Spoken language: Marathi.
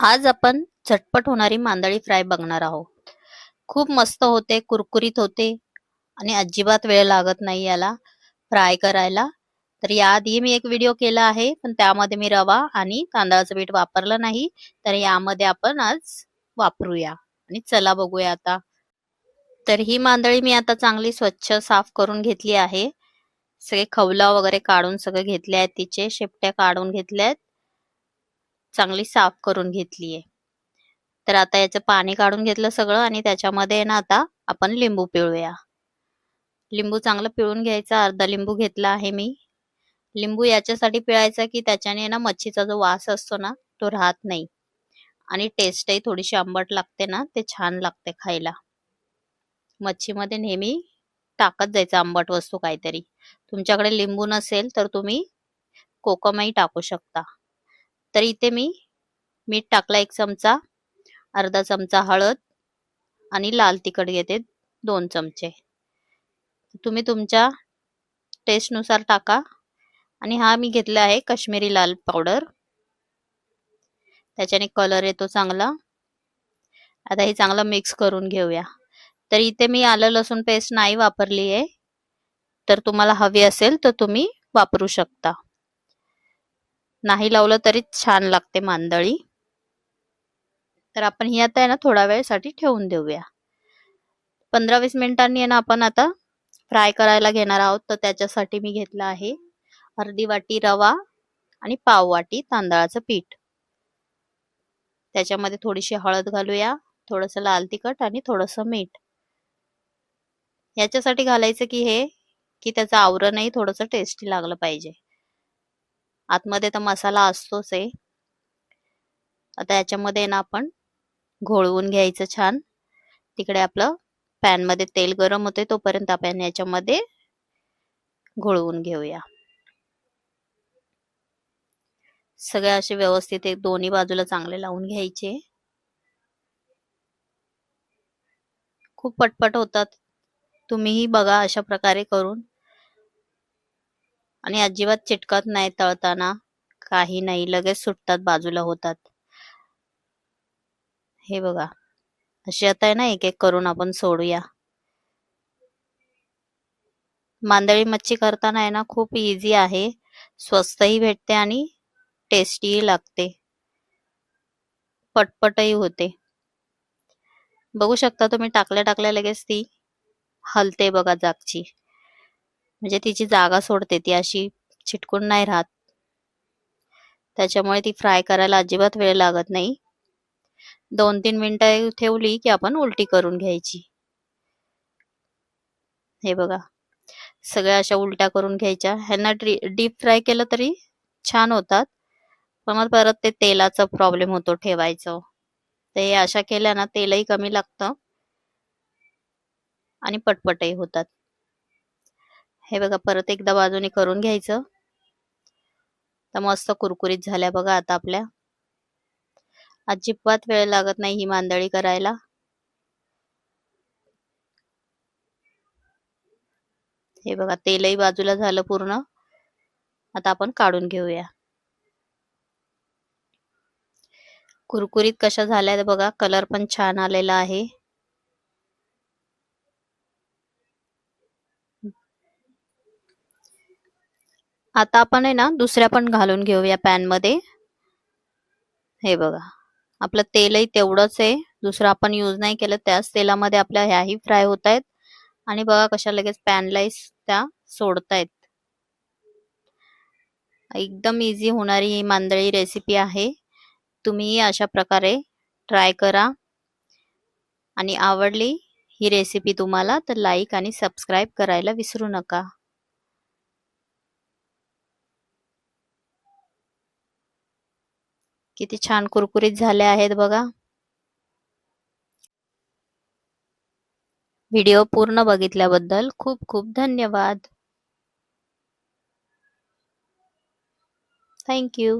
आज आपण झटपट होणारी मांदळी फ्राय बघणार आहोत. खूप मस्त होते कुरकुरीत होते आणि अजिबात वेळ लागत नाही याला फ्राय करायला. तर याआधी मी एक व्हिडिओ केला आहे पण त्यामध्ये मी रवा आणि तांदळाचं पीठ वापरलं नाही. तर यामध्ये आपण आज वापरूया आणि चला बघूया आता. तर ही मांदळी मी आता चांगली स्वच्छ साफ करून घेतली आहे. सगळे खवला वगैरे काढून सगळे घेतले आहेत तिचे शेपट्या काढून घेतल्या आहेत. चांगली साफ करून घेतलीये. तर आता याचं पाणी काढून घेतलं सगळं आणि त्याच्यामध्ये ना आता आपण लिंबू पिळूया. लिंबू चांगलं पिळून घ्यायचा अर्धा लिंबू घेतला आहे मी. लिंबू याच्यासाठी पिळायचा की त्याच्याने ना मच्छीचा जो वास असतो ना तो राहत नाही. आणि टेस्टही थोडीशी आंबट लागते ना ते छान लागते खायला. मच्छीमध्ये नेहमी टाकत जायचं आंबट वस्तू काहीतरी. तुमच्याकडे लिंबू नसेल तर तुम्ही कोकमही टाकू शकता. तर इथे मी मीठ टाकला एक चमचा अर्धा चमचा हळद आणि लाल तिखट घेते दोन चमचे. तुम्ही तुमच्या टेस्टनुसार टाका आणि हा मी घेतला आहे कश्मीरी लाल पावडर त्याच्याने कलर येतो चांगला. आता हे चांगलं मिक्स करून घेऊया. तर इथे मी आलं लसूण पेस्ट नाही वापरली आहे तर तुम्हाला हवी असेल तर तुम्ही वापरू शकता. नाही लावलं तरी छान लागते मांदळी. तर आपण ही आता आहे ना थोडा वेळसाठी ठेवून देऊया. पंधरा वीस मिनिटांनी आहे ना आपण आता फ्राय करायला घेणार आहोत. तर त्याच्यासाठी मी घेतलं आहे अर्धी वाटी रवा आणि पाव वाटी तांदळाचं पीठ. त्याच्यामध्ये थोडीशी हळद घालूया थोडस लाल तिखट आणि थोडस मीठ. याच्यासाठी घालायचं की हे की त्याचं आवरणही थोडस टेस्टी लागलं पाहिजे. आतमध्ये तर मसाला असतोच आहे. आता याच्यामध्ये ना आपण घोळवून घ्यायचं छान. तिकडे आपलं पॅनमध्ये तेल गरम होते तोपर्यंत आपण याच्यामध्ये घोळवून घेऊया. सगळे असे व्यवस्थित एक दोन्ही बाजूला चांगले लावून घ्यायचे. खूप पटपट होतात. तुम्हीही बघा अशा प्रकारे करून. आणि अजिबात चिटकत नाही तळताना. काही नाही लगेच सुटतात बाजूला होतात. हे बघा अशी आता आहे ना एक एक करून आपण सोडूया. मांदळी मच्छी करताना आहे ना खूप इझी आहे. स्वस्तही भेटते आणि टेस्टीही लागते. पटपटही होते. बघू शकता तुम्ही टाकल्या टाकल्या लगेच ती हलते बघा जागची. म्हणजे तिची जागा सोडते ती अशी चिटकून नाही राहत. त्याच्यामुळे ती फ्राय करायला अजिबात वेळ लागत नाही. दोन तीन मिनिटं ठेवली की आपण उलटी करून घ्यायची. हे बघा. सगळ्या अशा उलट्या करून घ्यायच्या. ह्यांना डीप फ्राय केलं तरी छान होतात. पण मग परत ते तेलाचा प्रॉब्लेम होतो ठेवायचं. ते अशा केल्या ना तेलही कमी लागतं आणि पटपटही होतात. हे बघा परत एकदा बाजूने करून घ्यायचं. तर मस्त कुरकुरीत झाल्या बघा आता आपल्या. अजिबात वेळ लागत नाही ही मांदळी करायला. हे बघा तेलही बाजूला झालं पूर्ण. आता आपण काढून घेऊया. कुरकुरीत कशा झाल्या बघा कलर पण छान आलेला आहे. आता आपण आहे ना दुसऱ्या पण घालून घेऊया पॅनमध्ये हे बघा. आपलं तेलही तेवढंच आहे. दुसरं आपण यूज नाही केलं त्याच तेलामध्ये आपल्या ह्याही फ्राय होत आहेत. आणि बघा कशा लगेच पॅनलाही त्या सोडतायत. एकदम इझी होणारी ही मांदळी रेसिपी आहे. तुम्ही अशा प्रकारे ट्राय करा. आणि आवडली ही रेसिपी तुम्हाला तर लाईक आणि सबस्क्राईब करायला विसरू नका. किती छान कुरकुरीत झाले आहेत बघा. व्हिडिओ पूर्ण बघितल्याबद्दल खूप खूप धन्यवाद. थँक्यू